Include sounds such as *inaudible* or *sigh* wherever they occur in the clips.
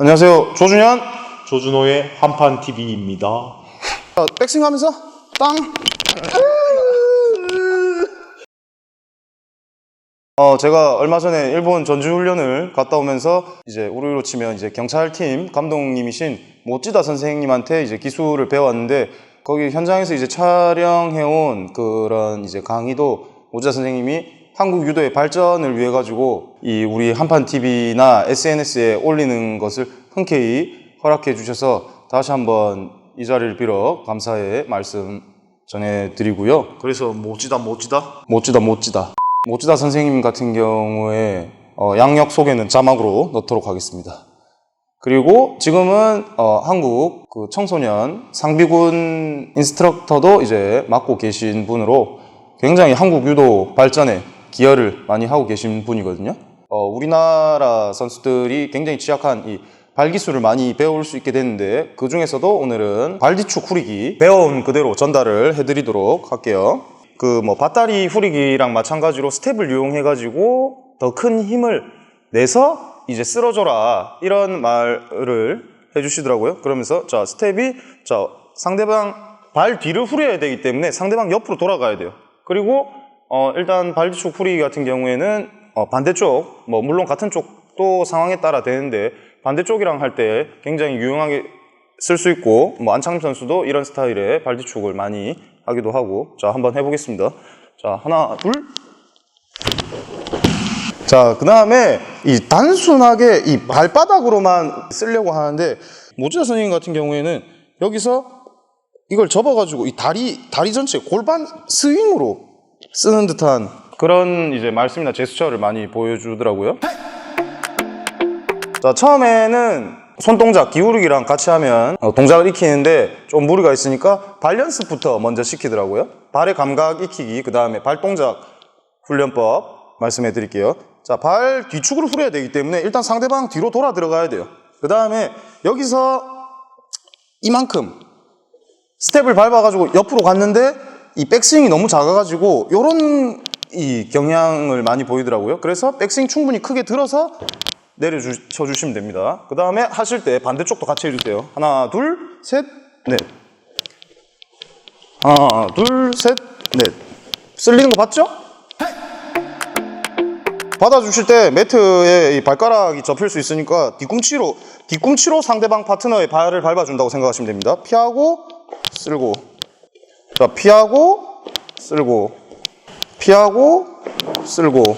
안녕하세요. 조준현. 조준호의 한판 TV입니다. 자, 백스윙 하면서 땅. 어, 제가 얼마 전에 일본 전주 훈련을 갔다 오면서 이제 우리로 치면 이제 경찰팀 감독님이신 모찌다 선생님한테 이제 기술을 배웠는데 거기 현장에서 이제 촬영해온 그런 이제 강의도 모찌다 선생님이 한국 유도의 발전을 위해 가지고 이 우리 한판 TV나 SNS에 올리는 것을 흔쾌히 허락해 주셔서 다시 한번 이 자리를 빌어 감사의 말씀 전해드리고요. 그래서 멋지다 멋지다. 못지다 못지다 못지다 선생님 같은 경우에 어, 양력 소개는 자막으로 넣도록 하겠습니다. 그리고 지금은 어, 한국 그 청소년 상비군 인스트럭터도 이제 맡고 계신 분으로 굉장히 한국 유도 발전에 기여를 많이 하고 계신 분이거든요. 어, 우리나라 선수들이 굉장히 취약한 이 발기술을 많이 배울 수 있게 됐는데 그 중에서도 오늘은 발뒤축 후리기 배워온 그대로 전달을 해드리도록 할게요. 그 뭐 밧다리 후리기랑 마찬가지로 스텝을 이용해 가지고 더 큰 힘을 내서 이제 쓰러져라 이런 말을 해주시더라고요. 그러면서 자 스텝이 자 상대방 발 뒤를 후려야 되기 때문에 상대방 옆으로 돌아가야 돼요. 그리고 어 일단 발뒤축 후리기 같은 경우에는 어 반대쪽 뭐 물론 같은 쪽도 상황에 따라 되는데 반대쪽이랑 할 때 굉장히 유용하게 쓸 수 있고 뭐 안창림 선수도 이런 스타일의 발뒤축을 많이 하기도 하고 자 한번 해보겠습니다. 자 하나 둘. 자, 그 다음에 이 단순하게 이 발바닥으로만 쓰려고 하는데, 모지다 선생님 같은 경우에는 여기서 이걸 접어가지고 이 다리, 다리 전체 골반 스윙으로 쓰는 듯한 그런 이제 말씀이나 제스처를 많이 보여주더라고요. 자, 처음에는 손동작, 기울이기랑 같이 하면 어, 동작을 익히는데 좀 무리가 있으니까 발 연습부터 먼저 시키더라고요. 발의 감각 익히기, 그 다음에 발 동작 훈련법 말씀해 드릴게요. 자, 발 뒤축으로 후려야 되기 때문에 일단 상대방 뒤로 돌아 들어가야 돼요. 그 다음에 여기서 이만큼 스텝을 밟아가지고 옆으로 갔는데 이 백스윙이 너무 작아가지고 요런 이 경향을 많이 보이더라고요. 그래서 백스윙 충분히 크게 들어서 내려주시면 됩니다. 그 다음에 하실 때 반대쪽도 같이 해주세요. 하나, 둘, 셋, 넷. 하나, 둘, 셋, 넷. 쓸리는 거 봤죠? 받아주실 때 매트에 이 발가락이 접힐 수 있으니까 뒤꿈치로 뒤꿈치로 상대방 파트너의 발을 밟아준다고 생각하시면 됩니다. 피하고 쓸고 자 피하고 쓸고 피하고 쓸고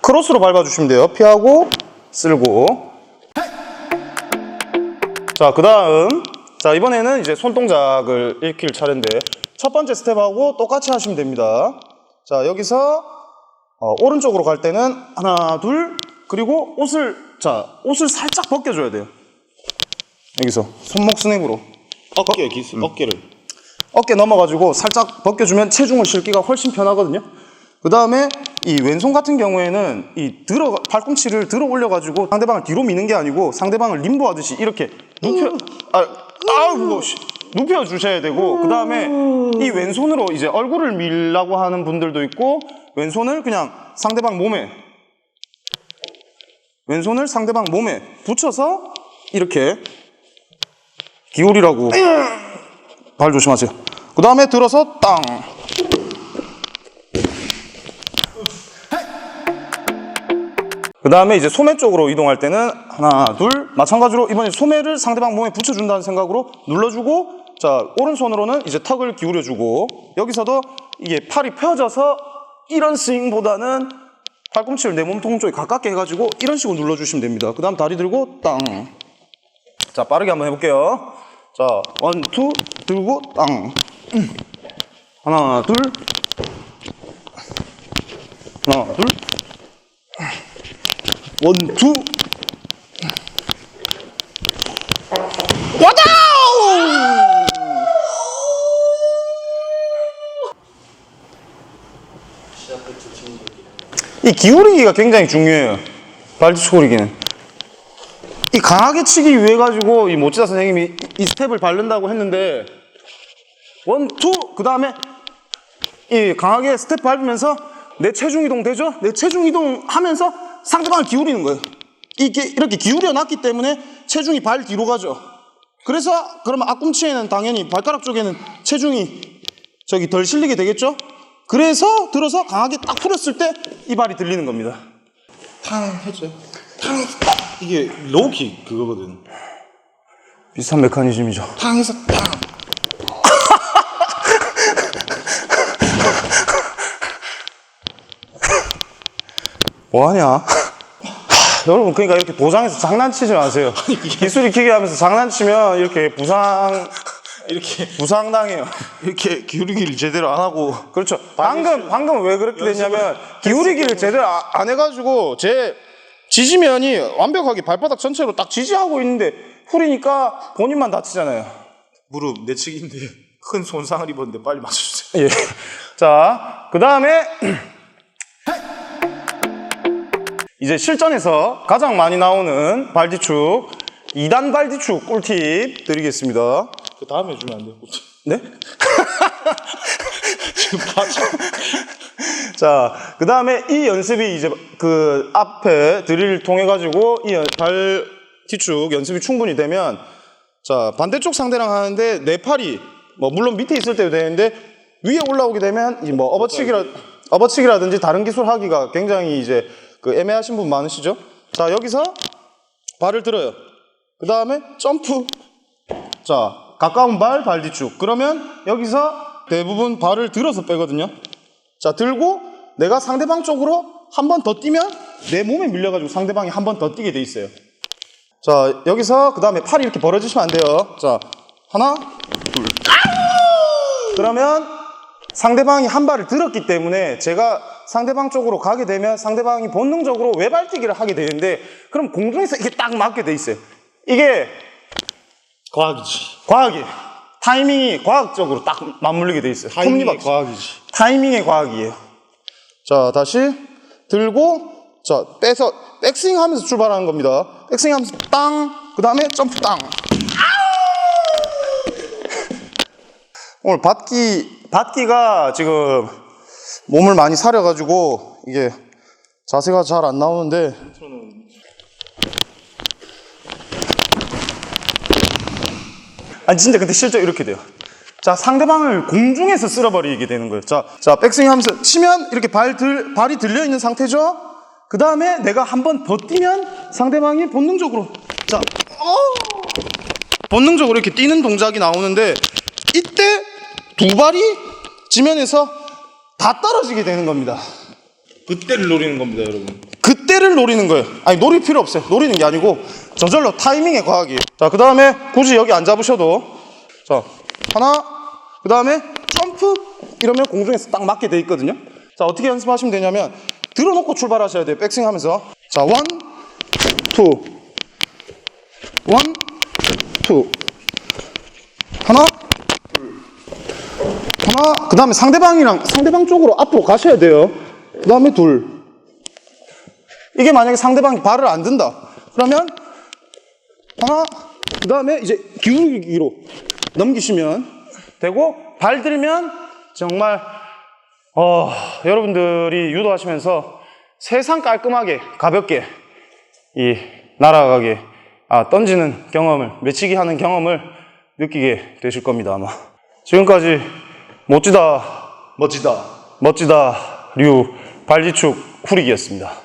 크로스로 밟아주시면 돼요. 피하고 쓸고 자 그 다음 자 이번에는 이제 손동작을 익힐 차례인데 첫 번째 스텝하고 똑같이 하시면 됩니다. 자 여기서 어, 오른쪽으로 갈 때는 하나, 둘, 그리고 옷을, 자, 옷을 살짝 벗겨줘야 돼요. 여기서 손목 스냅으로 어깨 기술 어깨를. 어깨 넘어가지고 살짝 벗겨주면 체중을 실기가 훨씬 편하거든요. 그 다음에 이 왼손 같은 경우에는 이 들어, 팔꿈치를 들어 올려가지고 상대방을 뒤로 미는 게 아니고 상대방을 림보 하듯이 이렇게 눕혀, 아, 아우. 눕혀 주셔야 되고, 그 다음에 이 왼손으로 이제 얼굴을 밀라고 하는 분들도 있고, 왼손을 그냥 상대방 몸에, 왼손을 상대방 몸에 붙여서 이렇게 기울이라고 발 조심하세요. 그 다음에 들어서 땅. 그 다음에 이제 소매 쪽으로 이동할 때는 하나, 둘, 마찬가지로 이번에 소매를 상대방 몸에 붙여준다는 생각으로 눌러주고, 자, 오른손으로는 이제 턱을 기울여주고, 여기서도 이게 팔이 펴져서 이런 스윙보다는 팔꿈치를 내 몸통 쪽에 가깝게 해가지고 이런 식으로 눌러주시면 됩니다. 그 다음 다리 들고 땅. 자, 빠르게 한번 해볼게요. 자, 원, 투, 들고 땅. 음. 하나, 둘. 하나, 둘. 원, 투. 와다우! 이 기울이기가 굉장히 중요해요. 발뒤축 기는 이 강하게 치기 위해 가지고 이 모찌다 선생님이 이- 이 스텝을 바른다고 했는데 원, 투, 그 다음에 이 강하게 스텝 밟으면서 내 체중 이동 되죠? 내 체중 이동 하면서 상대방을 기울이는 거예요. 이게 이렇게 기울여 놨기 때문에 체중이 발 뒤로 가죠. 그래서 그러면 앞꿈치에는 당연히 발가락 쪽에는 체중이 저기 덜 실리게 되겠죠? 그래서 들어서 강하게 딱 풀었을 때 이 발이 들리는 겁니다. 탕 해줘요. 탕 딱. 이게 로우킥 그거거든. 비슷한 메커니즘이죠. 탕에서 탕. 뭐하냐? *laughs* 하, 여러분 그러니까 이렇게 도장에서 장난치지 마세요. *laughs* 기술이 기계 하면서 장난치면 이렇게 부상 *laughs* 이렇게 부상당해요. 이렇게 기울이기를 제대로 안 하고 그렇죠. 방금 방금 왜 그렇게 됐냐면 기울이기를 제대로 아- 안 해가지고 제 지지면이 완벽하게 발바닥 전체로 딱 지지하고 있는데 풀이니까 본인만 다치잖아요. 무릎 내치기인데 큰 손상을 입었는데 빨리 맞춰주세요. 예. 자, 그 다음에 이제 실전에서 가장 많이 나오는 발뒤축 2단 발뒤축 꿀팁 드리겠습니다. 그 다음에 주면 안 돼요. 네? *laughs* 지금 바지. *laughs* 자, 그 다음에 이 연습이 이제 그 앞에 드릴 통해 가지고 이발 뒤축 연습이 충분히 되면 자, 반대쪽 상대랑 하는데 내 팔이 뭐 물론 밑에 있을 때도 되는데 위에 올라오게 되면 이뭐 업어치기라 업어치기라든지 다른 기술 하기가 굉장히 이제 그 애매하신 분 많으시죠? 자, 여기서 발을 들어요. 그 다음에 점프. 자, 가까운 발, 발 뒤축. 그러면 여기서 대부분 발을 들어서 빼거든요. 자, 들고 내가 상대방 쪽으로 한 번 더 뛰면 내 몸에 밀려가지고 상대방이 한 번 더 뛰게 돼 있어요. 자, 여기서 그 다음에 팔이 이렇게 벌어지시면 안 돼요. 자, 하나, 둘. 그러면 상대방이 한 발을 들었기 때문에 제가 상대방 쪽으로 가게 되면 상대방이 본능적으로 외발뛰기를 하게 되는데 그럼 공중에서 이게 딱 맞게 돼 있어요. 이게 과학이지. 과학이 타이밍이 과학적으로 딱 맞물리게 돼 있어요. 타이밍의 톱니바퀴. 과학이지. 타이밍의 과학이에요. 자, 다시 들고 자, 빼서 백스윙 하면서 출발하는 겁니다. 백스윙 하면서 땅, 그 다음에 점프 땅. 오늘 받기, 받기가 지금 몸을 많이 사려가지고 이게 자세가 잘 안 나오는데 아니 진짜 근데 실제 이렇게 돼요. 자 상대방을 공중에서 쓸어버리게 되는 거예요. 자, 자 백스윙 하면서 치면 이렇게 발 들, 발이 들려 있는 상태죠. 그 다음에 내가 한 번 더 뛰면 상대방이 본능적으로 자 어! 본능적으로 이렇게 뛰는 동작이 나오는데 이때 두 발이 지면에서 다 떨어지게 되는 겁니다. 그때를 노리는 겁니다, 여러분. 그때를 노리는 거예요. 아니 노릴 필요 없어요. 노리는 게 아니고 저절로 타이밍의 과학이에요. 자, 그 다음에 굳이 여기 안 잡으셔도 자 하나, 그 다음에 점프 이러면 공중에서 딱 맞게 돼 있거든요. 자 어떻게 연습하시면 되냐면 들어놓고 출발하셔야 돼요. 백스윙 하면서 자 원, 투, 원, 투, 하나, 둘, 하나. 그 다음에 상대방이랑 상대방 쪽으로 앞으로 가셔야 돼요. 그 다음에 둘. 이게 만약에 상대방이 발을 안 든다. 그러면 하나, 그 다음에 이제 기울기로 넘기시면 되고 발 들면 정말 어, 여러분들이 유도하시면서 세상 깔끔하게 가볍게 이 날아가게 아, 던지는 경험을 매치기 하는 경험을 느끼게 되실 겁니다 아마 지금까지 멋지다 멋지다. 멋지다 류 발지축 후리기였습니다.